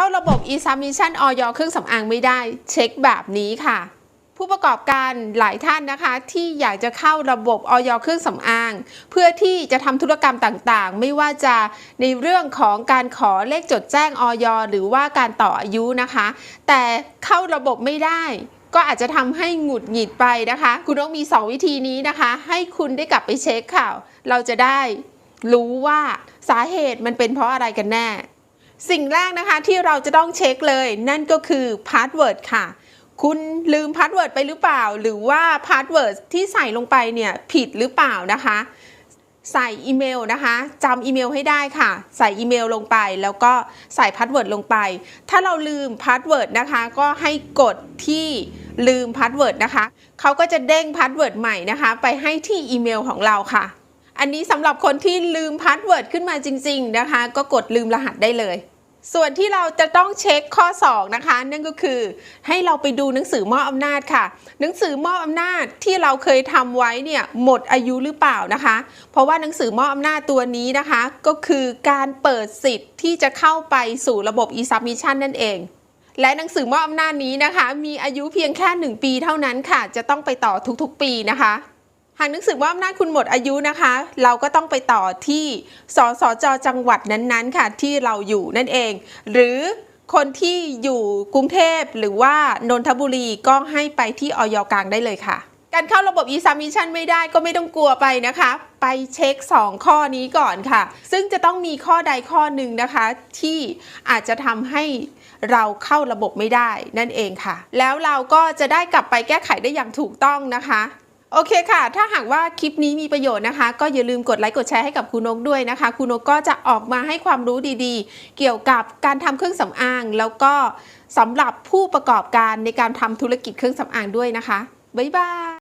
เข้าระบบ e-submission ออยเครื่องสำอางไม่ได้ เช็คแบบนี้ค่ะ ผู้ประกอบการหลายท่านนะคะ ที่อยากจะเข้าระบบออยเครื่องสำอาง เพื่อที่จะทำธุรกรรมต่างๆ ไม่ว่าจะในเรื่องของการขอเลขจดแจ้งออยหรือว่าการต่ออายุนะคะ แต่เข้าระบบไม่ได้ก็อาจจะทำให้หงุดหงิดไปนะคะ คุณต้องมี 2 วิธีนี้นะคะ ให้คุณได้กลับไปเช็คข่าว เราจะได้รู้ว่าสาเหตุมันเป็นเพราะอะไรกันแน่ สิ่งแรกนะคะที่เราจะต้องเช็คเลย นั่นก็คือพาสเวิร์ดค่ะ คุณลืมพาสเวิร์ดไปหรือเปล่า หรือว่าพาสเวิร์ดที่ใส่ลงไปเนี่ยผิดหรือเปล่านะคะใส่อีเมลนะคะจำอีเมลให้ได้ค่ะ ใส่อีเมลลงไป แล้วก็ใส่พาสเวิร์ดลงไป ถ้าเราลืมพาสเวิร์ดนะคะ ก็ให้กดที่ลืมพาสเวิร์ดนะคะเขาก็จะเด้งพาสเวิร์ดใหม่นะคะ ไปให้ที่อีเมลของเราค่ะ อันนี้สำหรับคนที่ลืมพาสเวิร์ดขึ้นมาจริง ๆ นะคะ ก็กดลืมรหัสได้เลย ส่วนที่เราจะต้องเช็คข้อ 2 นะคะ นั่นก็คือ ให้เราไปดูหนังสือมอบอำนาจค่ะ หนังสือมอบอำนาจที่เราเคยทำไว้เนี่ยหมดอายุหรือเปล่านะคะ เพราะว่าหนังสือมอบอำนาจตัวนี้นะคะ ก็คือการเปิดสิทธิ์ที่จะเข้าไปสู่ระบบ e-submission นั่นเองและหนังสือมอบอำนาจนี้นะคะ มีอายุเพียงแค่ 1 ปีเท่านั้นค่ะ จะต้องไปต่อทุกๆ ปีนะคะ หากนังสือมอบอำนาจคุณหมดอายุนะคะ เราก็ต้องไปต่อที่สสจจังหวัดนั้นๆค่ะที่เราอยู่นั่นเอง หรือคนที่อยู่กรุงเทพหรือว่านนทบุรีก็ให้ไปที่ออยกลางได้เลยค่ะ การเข้าระบบ e-submission ไม่ได้ก็ไม่ต้องกลัวไปนะคะ ไปเช็ค 2 ข้อนี้ก่อนค่ะ ซึ่งจะต้องมีข้อใดข้อหนึ่งนะคะ ที่อาจจะทำให้เราเข้าระบบไม่ได้นั่นเองค่ะ แล้วเราก็จะได้กลับไปแก้ไขได้อย่างถูกต้องนะคะ โอเคค่ะ ถ้าหากว่าคลิปนี้มีประโยชน์นะคะ ก็อย่าลืมกดไลค์กดแชร์ให้กับคุณนกด้วยนะคะ คุณนกก็จะออกมาให้ความรู้ดีๆ เกี่ยวกับการทำเครื่องสำอาง แล้วก็สำหรับผู้ประกอบการในการทำธุรกิจเครื่องสำอางด้วยนะคะ บ๊ายบาย